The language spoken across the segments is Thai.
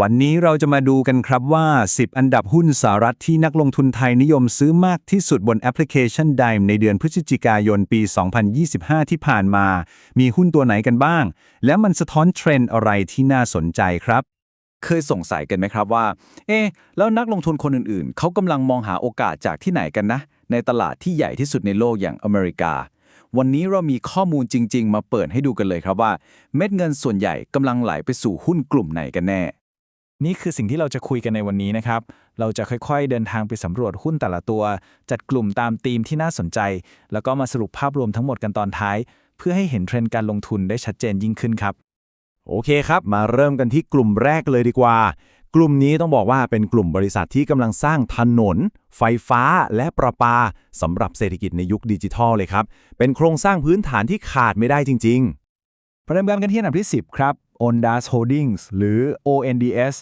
วันนี้เราจะมาดูกันครับว่า 10 อันดับหุ้นสหรัฐที่นักลงทุนไทยนิยมซื้อมากที่สุดบนแอปพลิเคชัน Dime ในเดือนพฤศจิกายนปี 2025 ที่ผ่านมา มีหุ้นตัวไหนกันบ้าง และมันสะท้อนเทรนด์อะไรที่น่าสนใจครับ เคยสงสัยกันไหมครับว่า เอ๊ะแล้วนักลงทุนคนอื่นๆ เขากำลังมองหาโอกาสจากที่ไหนกันนะ ในตลาดที่ใหญ่ที่สุดในโลกอย่างอเมริกาวันนี้เรามีข้อมูลจริง ๆ มาเปิดให้ดูกันเลยครับว่า เม็ดเงินส่วนใหญ่กำลังไหลไปสู่หุ้นกลุ่มไหนกันแน่ นี่คือสิ่งที่เราจะคุยกันในวันนี้นะครับ เราจะค่อยๆ เดินทางไปสำรวจหุ้นแต่ละตัว จัดกลุ่มตามธีมที่น่าสนใจ แล้วก็มาสรุปภาพรวมทั้งหมดกันตอนท้าย เพื่อให้เห็นเทรนด์การลงทุนได้ชัดเจนยิ่งขึ้นครับ โอเคครับ มาเริ่มกันที่กลุ่มแรกเลยดีกว่า กลุ่มนี้ต้องบอกว่าเป็นกลุ่มบริษัทที่กำลังสร้างถนน ไฟฟ้า และประปาสำหรับเศรษฐกิจในยุคดิจิทัลเลยครับ เป็นโครงสร้างพื้นฐานที่ขาดไม่ได้จริงประเดิมกันที่อันดับที่ 10 ครับ Ondas Holdings หรือ ONDS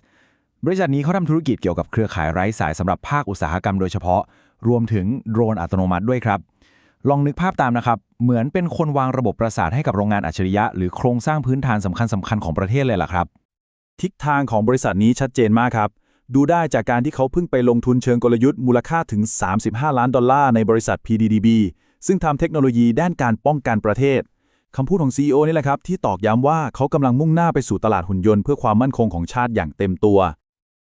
บริษัทนี้เขาทำธุรกิจเกี่ยวกับเครือข่ายไร้สายสำหรับภาคอุตสาหกรรมโดยเฉพาะ รวมถึงโดรนอัตโนมัติด้วยครับ ลองนึกภาพตามนะครับ เหมือนเป็นคนวางระบบประสาทให้กับโรงงานอัจฉริยะ หรือโครงสร้างพื้นฐานสำคัญสคัญๆของประเทศเลยล่ะครับ ทิศทางของบริษัทนี้ชัดเจนมากครับ ดูได้จากการที่เขาเพิ่งไปลงทุนเชิงกลยุทธ์มูลค่าถึง 35 ล้านดอลลาร์ในบริษัท PDDB ซึ่งทำเทคโนโลยีด้านการป้องกันประเทศคำพูดของ CEO นี่แหละครับที่ตอกย้ำว่าเขากำลังมุ่งหน้าไปสู่ตลาดหุ่นยนต์เพื่อความมั่นคงของชาติอย่างเต็มตัว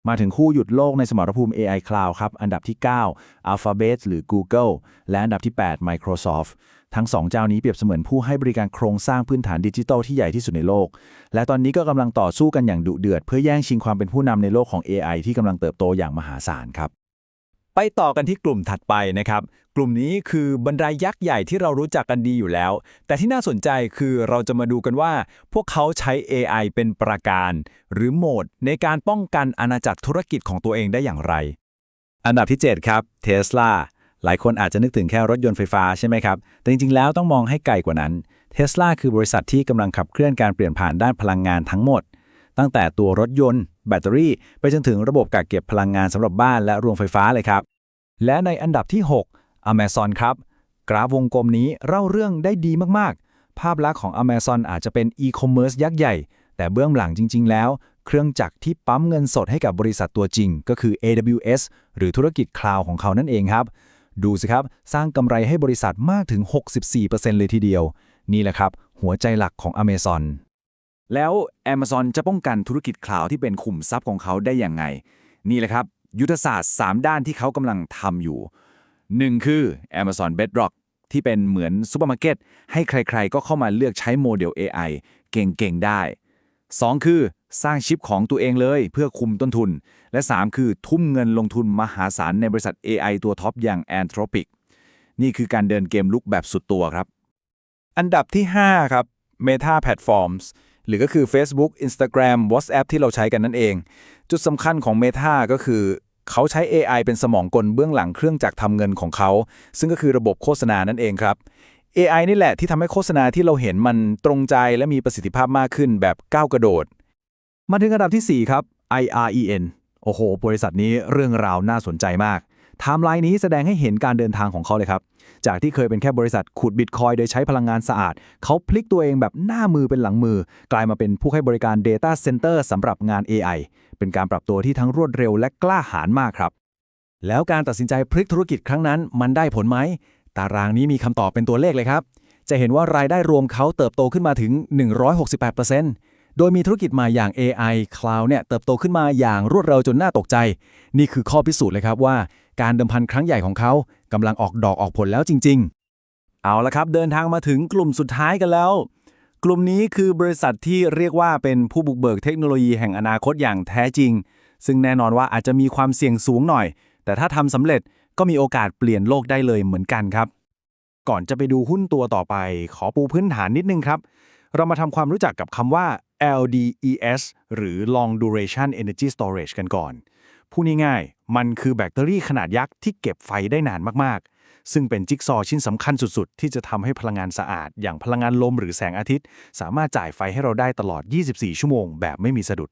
มาถึงคู่หยุดโลกในสมรภูมิ AI Cloud ครับ อันดับที่ 9 Alphabet หรือ Google และอันดับที่ 8 Microsoft ทั้ง 2 เจ้านี้เปรียบเสมือนผู้ให้บริการโครงสร้างพื้นฐานดิจิทัลที่ใหญ่ที่สุดในโลก และตอนนี้ก็กำลังต่อสู้กันอย่างดุเดือด เพื่อแย่งชิงความเป็นผู้นำในโลกของ AI ที่กำลังเติบโตอย่างมหาศาลครับ ไปต่อกันที่กลุ่มถัดไปนะครับ กลุ่มนี้คือบรรดายักษ์ใหญ่ที่เรารู้จักกันดีอยู่แล้ว แต่ที่น่าสนใจคือเราจะมาดูกันว่า พวกเขาใช้ AI เป็นประการ หรือโหมด ในการป้องกันอาณาจักรธุรกิจของตัวเองได้อย่างไร อันดับที่ 7 ครับ Tesla หลายคนอาจจะนึกถึงแค่รถยนต์ไฟฟ้าใช่ไหมครับ แต่จริงๆแล้วต้องมองให้ไกลกว่านั้น Tesla คือบริษัทที่กำลังขับเคลื่อนการเปลี่ยนผ่านด้านพลังงานทั้งหมด ตั้งแต่ตัวรถยนต์ แบตเตอรี่ ไปจนถึงระบบกักเก็บพลังงานสำหรับบ้านและโรงไฟฟ้าเลยครับ และในอันดับที่ 6 Amazon ครับ กราฟวงกลมนี้เล่าเรื่องได้ดีมากๆ ภาพลักษณ์ของ Amazon อาจจะเป็นอีคอมเมิร์ซยักษ์ใหญ่ แต่เบื้องหลังจริง ๆ แล้ว เครื่องจักรที่ปั๊มเงินสดให้กับบริษัทตัวจริง ก็คือ AWS หรือธุรกิจคลาวด์ของเขานั่นเองครับ ดูสิครับ สร้างกำไรให้บริษัทมากถึง 64%เลยทีเดียว นี่แหละครับ หัวใจหลักของ Amazon แล้ว Amazon จะป้องกันธุรกิจคลาวที่เป็นขุมทรัพย์ของเขาได้อย่างไง นี่แหละครับ ยุทธศาสตร์ 3 ด้านที่เขากำลังทำอยู่1คือ Amazon Bedrock ที่เป็นเหมือนซูเปอร์มาร์เก็ตให้ใครๆ ก็เข้ามาเลือกใช้โมเดล AI เก่งๆ ได้ 2 คือสร้างชิปของตัวเองเลยเพื่อคุมต้นทุน และ 3 คือทุ่มเงินลงทุนมหาศาลในบริษัท AI ตัวท็อปอย่าง Anthropic นี่คือการเดินเกมลุกแบบสุดตัวครับ อันดับที่ 5 ครับ Meta Platforms หรือก็คือ Facebook Instagram WhatsApp ที่เราใช้กันนั่นเอง จุดสำคัญของ Meta ก็คือเขาใช้ AI เป็นสมองกลเบื้องหลังเครื่องจักรทำเงินของเขา ซึ่งก็คือระบบโฆษณานั่นเองครับ AI นี่แหละที่ทำให้โฆษณาที่เราเห็นมันตรงใจและมีประสิทธิภาพมากขึ้นแบบก้าวกระโดด มาถึงอันดับที่ 4 ครับ IREN โอ้โห บริษัทนี้เรื่องราวน่าสนใจมากไทม์ไลน์นี้แสดงให้เห็นการเดินทางของเขาเลยครับ จากที่เคยเป็นแค่บริษัทขุดบิตคอยโดยใช้พลังงานสะอาด เขาพลิกตัวเองแบบหน้ามือเป็นหลังมือ กลายมาเป็นผู้ให้บริการ Data Center สำหรับงาน AI เป็นการปรับตัวที่ทั้งรวดเร็วและกล้าหาญมากครับ แล้วการตัดสินใจพลิกธุรกิจครั้งนั้น มันได้ผลไหมตารางนี้มีคำตอบเป็นตัวเลขเลยครับจะเห็นว่ารายได้รวมเขาเติบโตขึ้นมาถึง 168%โดยมีธุรกิจม่อย่าง AI Cloud เนี่ยเติบโตขึ้นมาอย่างรวดเร็วจนน่าตกใจ นี่คือข้อพิสูจน์เลยครับว่า การเดิมพันครั้งใหญ่ของเขา กำลังออกดอกออกผลแล้วจริง ๆ เอาละครับ เดินทางมาถึงกลุ่มสุดท้ายกันแล้ว กลุ่มนี้คือบริษัทที่เรียกว่าเป็นผู้บุกเบิกเทคโนโลยีแห่งอนาคตอย่างแท้จริง ซึ่งแน่นอนว่าอาจจะมีความเสี่ยงสูงหน่อย แต่ถ้าทำสำเร็จก็มีโอกาสเปลี่ยนโลกได้เลยเหมือนกันครับ ก่อนจะไปดูหุ้นตัวต่อไป ขอปูพื้นฐานนิดนึงครับ เรามาทำความรู้จักกับคำว่า LDES หรือ Long Duration Energy Storage กันก่อน พูดง่ายๆ มันคือแบตเตอรี่ขนาดยักษ์ที่เก็บไฟได้นานมากๆ ซึ่งเป็นจิ๊กซอว์ชิ้นสำคัญสุดๆ ที่จะทำให้พลังงานสะอาด อย่างพลังงานลมหรือแสงอาทิตย์ สามารถจ่ายไฟให้เราได้ตลอด 24 ชั่วโมงแบบไม่มีสะดุด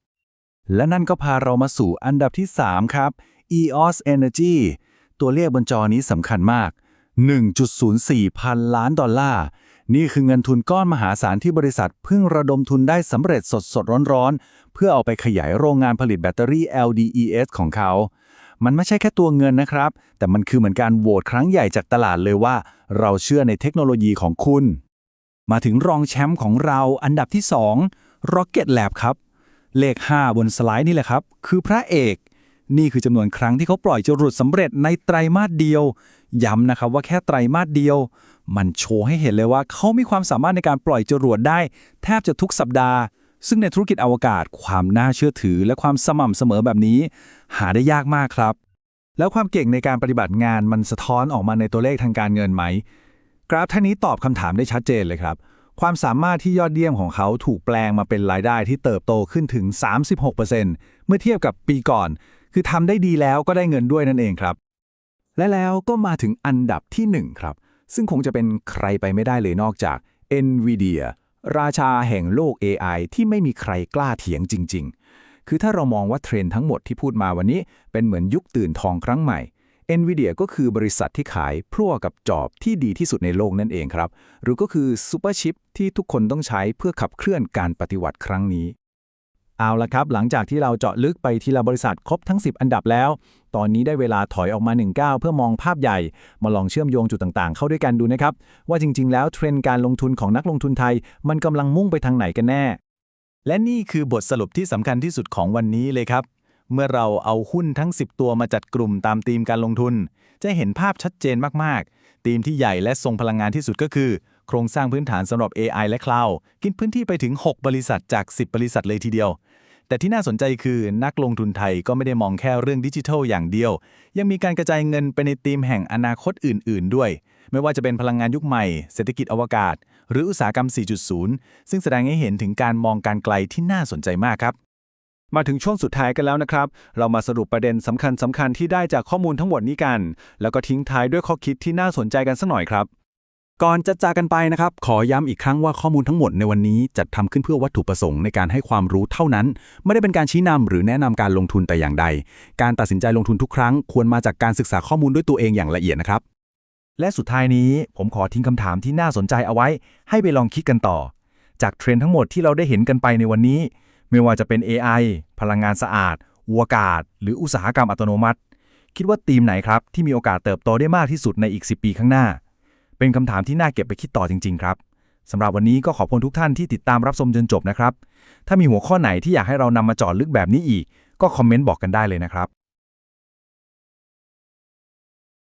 และนั่นก็พาเรามาสู่อันดับที่ 3 ครับ EOS Energy ตัวเลขบนจอนี้สำคัญมาก 1.04 พันล้านดอลลาร์ นี่คือเงินทุนก้อนมหาศาลที่บริษัทเพิ่งระดมทุนได้สำเร็จสดสดๆร้อนๆ เพื่อเอาไปขยายโรงงานผลิตแบตเตอรี่ LDES ของเขา มันไม่ใช่แค่ตัวเงินนะครับ แต่มันคือเหมือนการโหวตครั้งใหญ่จากตลาดเลยว่า เราเชื่อในเทคโนโลยีของคุณ มาถึงรองแชมป์ของเราอันดับที่ 2 Rocket Lab ครับ เลข 5 บนสไลด์นี่แหละครับ คือพระเอก นี่คือจำนวนครั้งที่เขาปล่อยจรวดสำเร็จในไตรมาสเดียว ย้ำนะครับว่าแค่ไตรมาสเดียว มันโชว์ให้เห็นเลยว่าเขามีความสามารถในการปล่อยจรวดได้ แทบจะทุกสัปดาห์ ซึ่งในธุรกิจอวกาศ ความน่าเชื่อถือ และความสม่ำเสมอแบบนี้ หาได้ยากมากครับ แล้วความเก่งในการปฏิบัติงานมันสะท้อนออกมาในตัวเลขทางการเงินไหม กราฟท่านนี้ตอบคำถามได้ชัดเจนเลยครับ ความสามารถที่ยอดเยี่ยมของเขาถูกแปลงมาเป็นรายได้ที่เติบโตขึ้นถึง 36%เมื่อเทียบกับปีก่อน คือทำได้ดีแล้วก็ได้เงินด้วยนั่นเองครับ และแล้วก็มาถึงอันดับที่ 1 ครับ ซึ่งคงจะเป็นใครไปไม่ได้เลยนอกจาก NVIDIA ราชาแห่งโลก AI ที่ไม่มีใครกล้าเถียงจริง ๆ คือถ้าเรามองว่าเทรนทั้งหมดที่พูดมาวันนี้ เป็นเหมือนยุคตื่นทองครั้งใหม่ NVIDIA ก็คือบริษัทที่ขายพรั่วกับจอบที่ดีที่สุดในโลกนั่นเองครับ หรือก็คือซูเปอร์ชิปที่ทุกคนต้องใช้เพื่อขับเคลื่อนการปฏิวัติครั้งนี้ เอาละครับ หลังจากที่เราเจาะลึกไปทีละบริษัทครบทั้ง 10 อันดับแล้ว ตอนนี้ได้เวลาถอยออกมา1ก้าเพื่อมองภาพใหญ่ มาลองเชื่อมโยงจุดต่างๆ เข้าด้วยกันดูนะครับ ว่าจริง ๆ แล้วเทรนด์การลงทุนของนักลงทุนไทย มันกำลังมุ่งไปทางไหนกันแน่ และนี่คือบทสรุปที่สำคัญที่สุดของวันนี้เลยครับ เมื่อเราเอาหุ้นทั้ง 10 ตัวมาจัดกลุ่มตามธีมการลงทุน จะเห็นภาพชัดเจนมากๆธีมที่ใหญ่และทรงพลังงานที่สุดก็คือ โครงสร้างพื้นฐานสำหรับ AI และ Cloud กินพื้นที่ไปถึง 6 บริษัทจาก 10 บริษัทเลยทีเดียว แต่ที่น่าสนใจคือนักลงทุนไทยก็ไม่ได้มองแค่เรื่องดิจิทัลอย่างเดียว ยังมีการกระจายเงินไปในธีมแห่งอนาคตอื่น ๆ ด้วย ไม่ว่าจะเป็นพลังงานยุคใหม่ เศรษฐกิจอวกาศ หรืออุตสาหกรรม 4.0 ซึ่งแสดงให้เห็นถึงการมองการไกลที่น่าสนใจมากครับ มาถึงช่วงสุดท้ายกันแล้วนะครับ เรามาสรุปประเด็นสำคัญสำคัญที่ได้จากข้อมูลทั้งหมดนี้กัน แล้วก็ทิ้งท้ายด้วยข้อคิดที่น่าสนใจกันสักหน่อยครับ ก่อนจะจากกันไปนะครับ ขอย้ำอีกครั้งว่าข้อมูลทั้งหมดในวันนี้จัดทำขึ้นเพื่อวัตถุประสงค์ในการให้ความรู้เท่านั้น ไม่ได้เป็นการชี้นำหรือแนะนำการลงทุนแต่อย่างใด การตัดสินใจลงทุนทุกครั้ง ควรมาจากการศึกษาข้อมูลด้วยตัวเองอย่างละเอียดนะครับ และสุดท้ายนี้ผมขอทิ้งคำถามที่น่าสนใจเอาไว้ ให้ไปลองคิดกันต่อ จากเทรนด์ทั้งหมดที่เราได้เห็นกันไปในวันนี้ ไม่ว่าจะเป็น AI พลังงานสะอาดอวกาศ หรืออุตสาหกรรมอัตโนมัติ คิดว่าธีมไหนครับที่มีโอกาสเติบโตได้มากที่สุดในอีก 10 ปีข้างหน้า เป็นคำถามที่น่าเก็บไปคิดต่อจริง ๆ ครับสำหรับวันนี้ก็ขอบคุณทุกท่านที่ติดตามรับชมจนจบนะครับ ถ้ามีหัวข้อไหนที่อยากให้เรานำมาเจาะลึกแบบนี้อีก ก็คอมเมนต์บอกกันได้เลยนะครับ